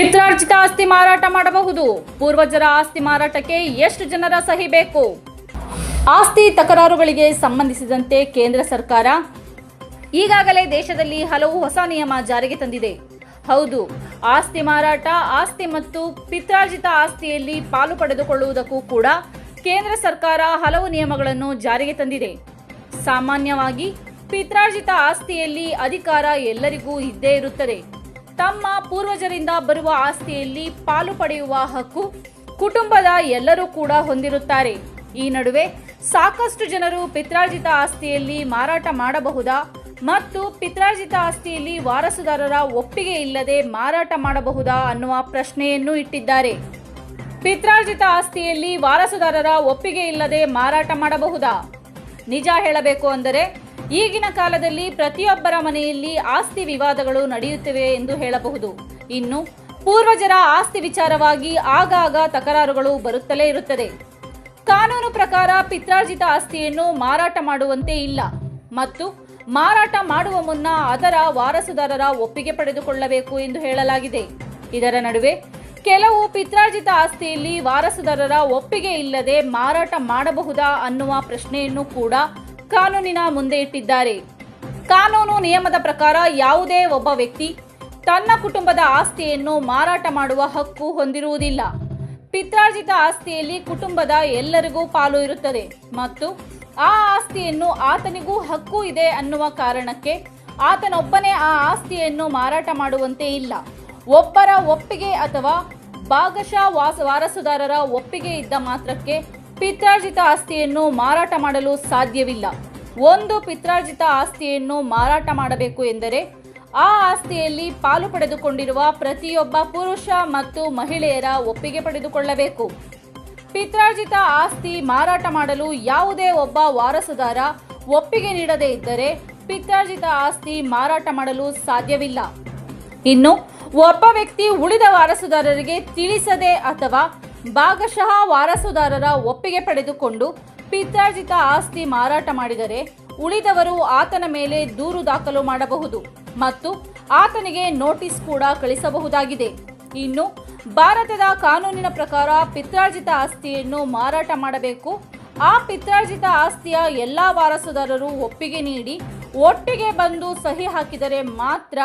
ಪಿತ್ರಾರ್ಜಿತ ಆಸ್ತಿ ಮಾರಾಟ ಮಾಡಬಹುದು. ಪೂರ್ವಜರ ಆಸ್ತಿ ಮಾರಾಟಕ್ಕೆ ಎಷ್ಟು ಜನರ ಸಹಿ ಬೇಕು? ಆಸ್ತಿ ತಕರಾರುಗಳಿಗೆ ಸಂಬಂಧಿಸಿದಂತೆ ಕೇಂದ್ರ ಸರ್ಕಾರ ಈಗಾಗಲೇ ದೇಶದಲ್ಲಿ ಹಲವು ಹೊಸ ನಿಯಮ ಜಾರಿಗೆ ತಂದಿದೆ. ಹೌದು, ಆಸ್ತಿ ಮಾರಾಟ, ಆಸ್ತಿ ಮತ್ತು ಪಿತ್ರಾರ್ಜಿತ ಆಸ್ತಿಯಲ್ಲಿ ಪಾಲು ಪಡೆದುಕೊಳ್ಳುವುದಕ್ಕೂ ಕೂಡ ಕೇಂದ್ರ ಸರ್ಕಾರ ಹಲವು ನಿಯಮಗಳನ್ನು ಜಾರಿಗೆ ತಂದಿದೆ. ಸಾಮಾನ್ಯವಾಗಿ, ಪಿತ್ರಾರ್ಜಿತ ಆಸ್ತಿಯಲ್ಲಿ ಅಧಿಕಾರ ಎಲ್ಲರಿಗೂ ಇದ್ದೇ ಇರುತ್ತದೆ. ತಮ್ಮ ಪೂರ್ವಜರಿಂದ ಬರುವ ಆಸ್ತಿಯಲ್ಲಿ ಪಾಲು ಪಡೆಯುವ ಹಕ್ಕು ಕುಟುಂಬದ ಎಲ್ಲರೂ ಕೂಡ ಹೊಂದಿರುತ್ತಾರೆ. ಈ ನಡುವೆ ಸಾಕಷ್ಟು ಜನರು ಪಿತ್ರಾರ್ಜಿತ ಆಸ್ತಿಯಲ್ಲಿ ಮಾರಾಟ ಮಾಡಬಹುದಾ ಮತ್ತು ಪಿತ್ರಾರ್ಜಿತ ಆಸ್ತಿಯಲ್ಲಿ ವಾರಸುದಾರರ ಒಪ್ಪಿಗೆ ಇಲ್ಲದೆ ಮಾರಾಟ ಮಾಡಬಹುದಾ ಅನ್ನುವ ಪ್ರಶ್ನೆಯನ್ನು ಇಟ್ಟಿದ್ದಾರೆ. ಪಿತ್ರಾರ್ಜಿತ ಆಸ್ತಿಯಲ್ಲಿ ವಾರಸುದಾರರ ಒಪ್ಪಿಗೆ ಇಲ್ಲದೆ ಮಾರಾಟ ಮಾಡಬಹುದಾ? ನಿಜ ಹೇಳಬೇಕು ಅಂದರೆ ಈಗಿನ ಕಾಲದಲ್ಲಿ ಪ್ರತಿಯೊಬ್ಬರ ಮನೆಯಲ್ಲಿ ಆಸ್ತಿ ವಿವಾದಗಳು ನಡೆಯುತ್ತಿವೆ ಎಂದು ಹೇಳಬಹುದು. ಇನ್ನು ಪೂರ್ವಜರ ಆಸ್ತಿ ವಿಚಾರವಾಗಿ ಆಗಾಗ ತಕರಾರುಗಳು ಬರುತ್ತಲೇ ಇರುತ್ತದೆ. ಕಾನೂನು ಪ್ರಕಾರ ಪಿತ್ರಾರ್ಜಿತ ಆಸ್ತಿಯನ್ನು ಮಾರಾಟ ಮಾಡುವಂತೆ ಇಲ್ಲ. ಮತ್ತು ಮಾರಾಟ ಮಾಡುವ ಮುನ್ನ ಅದರ ವಾರಸುದಾರರ ಒಪ್ಪಿಗೆ ಪಡೆದುಕೊಳ್ಳಬೇಕು ಎಂದು ಹೇಳಲಾಗಿದೆ. ಇದರ ನಡುವೆ ಕೆಲವು ಪಿತ್ರಾರ್ಜಿತ ಆಸ್ತಿಯಲ್ಲಿ ವಾರಸುದಾರರ ಒಪ್ಪಿಗೆ ಇಲ್ಲದೆ ಮಾರಾಟ ಮಾಡಬಹುದಾ ಅನ್ನುವ ಪ್ರಶ್ನೆಯನ್ನು ಕೂಡ ಕಾನೂನಿನ ಮುಂದೆ ಇಟ್ಟಿದ್ದಾರೆ. ಕಾನೂನು ನಿಯಮದ ಪ್ರಕಾರ ಯಾವುದೇ ಒಬ್ಬ ವ್ಯಕ್ತಿ ತನ್ನ ಕುಟುಂಬದ ಆಸ್ತಿಯನ್ನು ಮಾರಾಟ ಮಾಡುವ ಹಕ್ಕು ಹೊಂದಿರುವುದಿಲ್ಲ. ಪಿತ್ರಾರ್ಜಿತ ಆಸ್ತಿಯಲ್ಲಿ ಕುಟುಂಬದ ಎಲ್ಲರಿಗೂ ಪಾಲು ಇರುತ್ತದೆ ಮತ್ತು ಆ ಆಸ್ತಿಯನ್ನು ಆತನಿಗೂ ಹಕ್ಕು ಇದೆ ಅನ್ನುವ ಕಾರಣಕ್ಕೆ ಆತನೊಬ್ಬನೇ ಆ ಆಸ್ತಿಯನ್ನು ಮಾರಾಟ ಮಾಡುವಂತೆ ಇಲ್ಲ. ಒಬ್ಬರ ಒಪ್ಪಿಗೆ ಅಥವಾ ಭಾಗಶಃ ವಾಸ ವಾರಸುದಾರರ ಒಪ್ಪಿಗೆ ಇದ್ದ ಮಾತ್ರಕ್ಕೆ ಪಿತ್ರಾರ್ಜಿತ ಆಸ್ತಿಯನ್ನು ಮಾರಾಟ ಮಾಡಲು ಸಾಧ್ಯವಿಲ್ಲ. ಒಂದು ಪಿತ್ರಾರ್ಜಿತ ಆಸ್ತಿಯನ್ನು ಮಾರಾಟ ಮಾಡಬೇಕು ಎಂದರೆ ಆ ಆಸ್ತಿಯಲ್ಲಿ ಪಾಲು ಪಡೆದುಕೊಂಡಿರುವ ಪ್ರತಿಯೊಬ್ಬ ಪುರುಷ ಮತ್ತು ಮಹಿಳೆಯರ ಒಪ್ಪಿಗೆ ಪಡೆದುಕೊಳ್ಳಬೇಕು. ಪಿತ್ರಾರ್ಜಿತ ಆಸ್ತಿ ಮಾರಾಟ ಮಾಡಲು ಯಾವುದೇ ಒಬ್ಬ ವಾರಸುದಾರ ಒಪ್ಪಿಗೆ ನೀಡದೇ ಇದ್ದರೆ ಪಿತ್ರಾರ್ಜಿತ ಆಸ್ತಿ ಮಾರಾಟ ಮಾಡಲು ಸಾಧ್ಯವಿಲ್ಲ. ಇನ್ನು ಒಬ್ಬ ವ್ಯಕ್ತಿ ಉಳಿದ ವಾರಸುದಾರರಿಗೆ ತಿಳಿಸದೆ ಅಥವಾ ಭಾಗಶಃ ವಾರಸುದಾರರ ಒಪ್ಪಿಗೆ ಪಡೆದುಕೊಂಡು ಪಿತ್ರಾರ್ಜಿತ ಆಸ್ತಿ ಮಾರಾಟ ಮಾಡಿದರೆ ಉಳಿದವರು ಆತನ ಮೇಲೆ ದೂರು ದಾಖಲು ಮಾಡಬಹುದು ಮತ್ತು ಆತನಿಗೆ ನೋಟಿಸ್ ಕೂಡ ಕಳಿಸಬಹುದಾಗಿದೆ. ಇನ್ನು ಭಾರತದ ಕಾನೂನಿನ ಪ್ರಕಾರ ಪಿತ್ರಾರ್ಜಿತ ಆಸ್ತಿಯನ್ನು ಮಾರಾಟ ಮಾಡಬೇಕು. ಆ ಪಿತ್ರಾರ್ಜಿತ ಆಸ್ತಿಯ ಎಲ್ಲಾ ವಾರಸುದಾರರು ಒಪ್ಪಿಗೆ ನೀಡಿ ಒಟ್ಟಿಗೆ ಬಂದು ಸಹಿ ಹಾಕಿದರೆ ಮಾತ್ರ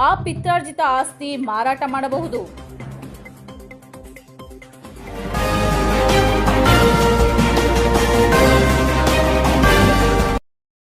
ಆ ಪಿತ್ರಾರ್ಜಿತ ಆಸ್ತಿ ಮಾರಾಟ ಮಾಡಬಹುದು.